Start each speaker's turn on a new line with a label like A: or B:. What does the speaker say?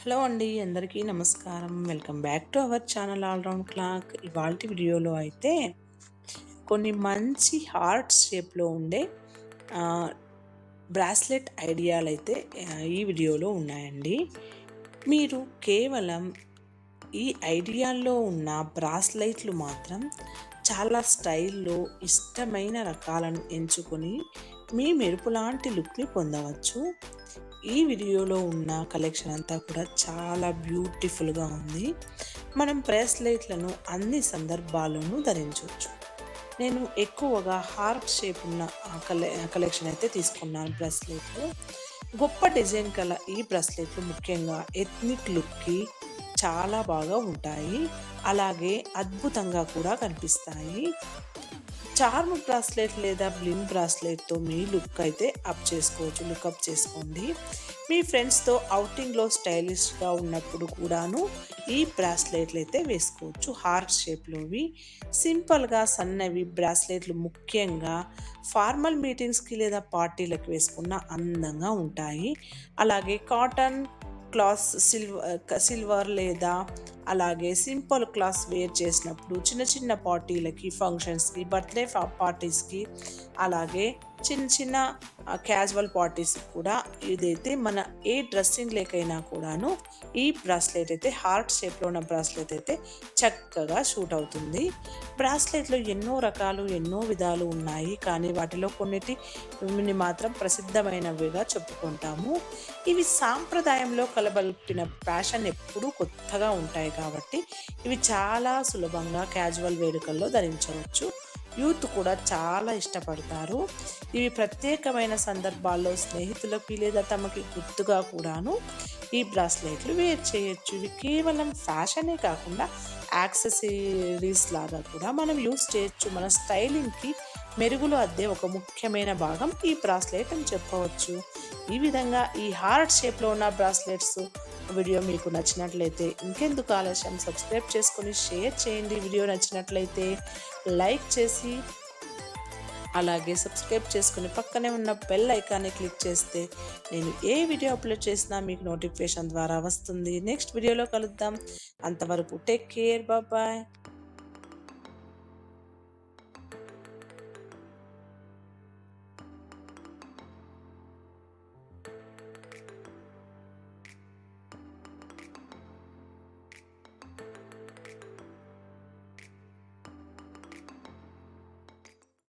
A: Hello అండి అందరికీ నమస్కారం. Welcome back to our channel around clock. ఇవాళ వీడియోలో అయితే కొన్ని మంచి హార్ట్ షేప్లో ఉండే బ్రాస్లెట్ ఐడియాలు అయితే ఈ వీడియోలో ఉన్నాయండి. మీరు కేవలం ఈ ఐడియాల్లో ఉన్న బ్రాస్లైట్లు మాత్రం చాలా స్టైల్లో ఇష్టమైన రకాలను ఎంచుకొని మీ మెరుపు లాంటి లుక్ని పొందవచ్చు. ఈ వీడియోలో ఉన్న కలెక్షన్ అంతా కూడా చాలా బ్యూటిఫుల్గా ఉంది. మనం బ్రేస్లెట్లను అన్ని సందర్భాల్లోనూ ధరించవచ్చు. నేను ఎక్కువగా హార్ట్ షేప్ ఉన్న కలె కలెక్షన్ అయితే తీసుకున్నాను బ్రెస్లెట్లు. గొప్ప డిజైన్ కల ఈ బ్రెస్లెట్లు ముఖ్యంగా ఎథ్నిక్ లుక్కి చాలా బాగా ఉంటాయి. అలాగే అద్భుతంగా కూడా కనిపిస్తాయి. చార్మ్ బ్రాస్లెట్ లేదా బ్లిమ్ బ్రాస్లెట్తో మీ లుక్ అయితే అప్ చేసుకోవచ్చు లుకప్ చేసుకోండి. మీ ఫ్రెండ్స్తో అవుటింగ్లో స్టైలిష్గా ఉన్నప్పుడు కూడాను ఈ బ్రాస్లెట్లు అయితే వేసుకోవచ్చు. హార్ట్ షేప్లోవి సింపుల్గా సన్నవి బ్రాస్లెట్లు ముఖ్యంగా ఫార్మల్ మీటింగ్స్కి లేదా పార్టీలకు వేసుకున్న అందంగా ఉంటాయి. అలాగే కాటన్ క్లాత్ సిల్వర్ సిల్వర్ లేదా అలాగే సింపుల్ క్లాస్ వేర్ చేసినప్పుడు చిన్న చిన్న పార్టీలకి ఫంక్షన్స్కి బర్త్డే పార్టీస్కి అలాగే చిన్న చిన్న క్యాజువల్ పార్టీస్ కూడా ఇదైతే మన ఏ డ్రెస్సింగ్ లేకైనా కూడాను ఈ బ్రాస్లెట్ అయితే హార్ట్ షేప్లో ఉన్న బ్రాస్లెట్ అయితే చక్కగా షూట్ అవుతుంది. బ్రాస్లెట్లో ఎన్నో రకాలు ఎన్నో విధాలు ఉన్నాయి. కానీ వాటిలో కొన్నిటిని మాత్రం ప్రసిద్ధమైనవిగా చెప్పుకుంటాము. ఇవి సాంప్రదాయంలో కలబలిపిన ఫ్యాషన్ ఎప్పుడూ కొత్తగా ఉంటాయి కాబట్టి ఇవి చాలా సులభంగా క్యాజువల్ వేడుకల్లో ధరించవచ్చు. యూత్ కూడా చాలా ఇష్టపడతారు. ఇవి ప్రత్యేకమైన సందర్భాల్లో స్నేహితులకి లేదా తమకి గుర్తుగా కూడాను ఈ బ్రాస్లెట్లు వేర్ చేయొచ్చు. ఇవి కేవలం ఫ్యాషనే కాకుండా యాక్సెసరీస్ లాగా కూడా మనం యూస్ చేయొచ్చు. మన స్టైలింగ్కి మెరుగులు అద్దే ఒక ముఖ్యమైన భాగం ఈ బ్రాస్లెట్ అని చెప్పవచ్చు. ఈ విధంగా ఈ హార్ట్ షేప్లో ఉన్న బ్రాస్లెట్స్ వీడియో మీకు నచ్చినట్లయితే ఇంకెందుకు ఆలస్యం సబ్స్క్రైబ్ చేసుకొని షేర్ చేయండి. వీడియో నచ్చినట్లయితే లైక్ చేసి అలాగే సబ్స్క్రైబ్ చేసుకుని పక్కనే ఉన్న బెల్ ఐకాన్ని క్లిక్ చేస్తే నేను ఏ వీడియో అప్లోడ్ చేసినా మీకు నోటిఫికేషన్ ద్వారా వస్తుంది. నెక్స్ట్ వీడియోలో కలుద్దాం. అంతవరకు టేక్ కేర్ బాయ్